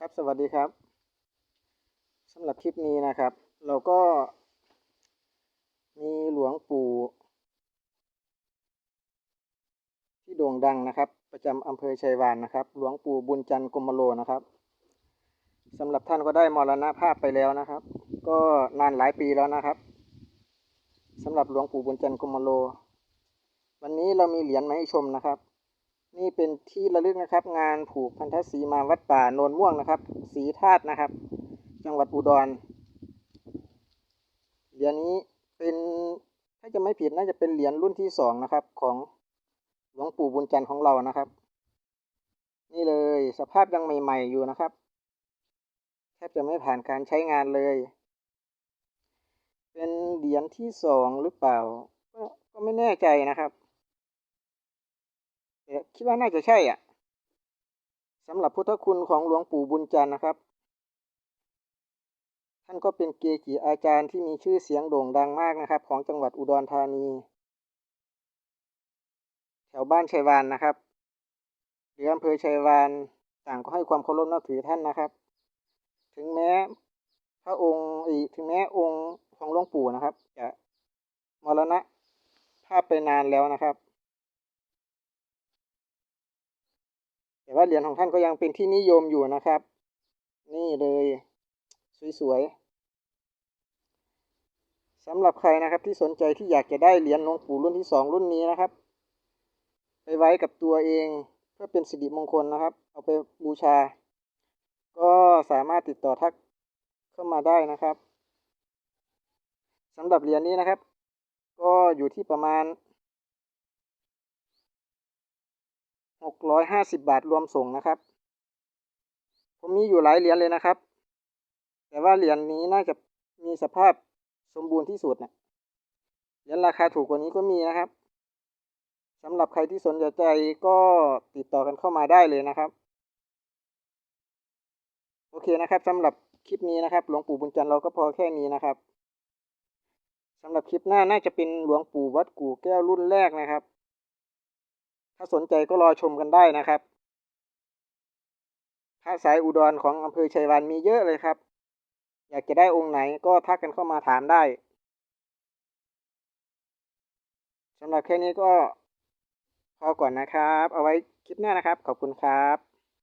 ครับสวัสดีครับสำหรับคลิปนี้นะครับ เราก็ มีหลวงปู่ที่โด่งดังนะครับ ประจำอำเภอชัยวานนะครับ หลวงปู่บุญจันทร์กมโลนะครับสำหรับท่านก็ได้มรณภาพไปแล้วนะครับ ก็นานหลายปีแล้วนะครับสำหรับหลวงปู่บุญจันทร์กมโล วันนี้เรามีเหรียญมาให้ชมนะครับ นี่เป็นที่ระลึกนะครับ งานผูกพันธสีมาวัดป่าโนนม่วงนะครับ สีธาตุนะครับ จังหวัดอุดร เหรียญนี้เป็นถ้าจะไม่ผิดน่าจะเป็นเหรียญรุ่นที่สองนะครับ ของหลวงปู่บุญจันทร์ของเรานะครับ นี่เลยสภาพยังใหม่ ๆอยู่นะครับแทบจะไม่ผ่านการใช้งานเลย เป็นเหรียญที่สองหรือเปล่า ก็ไม่แน่ใจนะครับ คิดว่าน่าจะใช่อะสำหรับพุทธคุณของหลวงปู่บุญจันทร์นะครับ ท่านก็เป็นเกจิอาจารย์ที่มีชื่อเสียงโด่งดังมากนะครับ ของจังหวัดอุดรธานี แถวบ้านชัยวานนะครับหรืออำเภอชัยวานต่างก็ให้ความเคารพนับถือท่านนะครับ ถึงแม้พระองค์อีถึงแม้องค์ของหลวงปู่นะครับ จะมรณะภาพไปนานแล้วนะครับ ว่าเหรียญของท่านก็ยังเป็นที่นิยมอยู่นะครับ นี่เลยสวยๆสำหรับใครนะครับที่สนใจที่อยากจะได้เหรียญหลวงปู่รุ่นที่สองรุ่นนี้นะครับ ไปไว้กับตัวเองเพื่อเป็นสิริมงคลนะครับ เอาไปบูชา ก็สามารถติดต่อทักเข้ามาได้นะครับสำหรับเหรียญนี้นะครับ ก็อยู่ที่ประมาณ หกร้อยห้าสิบบาทรวมส่งนะครับ ผมมีอยู่หลายเหรียญเลยนะครับ แต่ว่าเหรียญนี้น่าจะมีสภาพสมบูรณ์ที่สุดนะเหรียญราคาถูกกว่านี้ก็มีนะครับสำหรับใครที่สนใจก็ติดต่อกันเข้ามาได้เลยนะครับ โอเคนะครับสำหรับคลิปนี้นะครับ หลวงปู่บุญจันทร์เราก็พอแค่นี้นะครับสำหรับคลิปหน้าน่าจะเป็นหลวงปู่วัดกู่แก้วรุ่นแรกนะครับ ถ้าสนใจก็รอชมกันได้นะครับพระสายอุดรของอำเภอชัยวันมีเยอะเลยครับ อยากจะได้องค์ไหนก็ทักกันเข้ามาถามได้สำหรับแค่นี้ก็พอก่อนนะครับ เอาไว้คลิปหน้านะครับ ขอบคุณครับ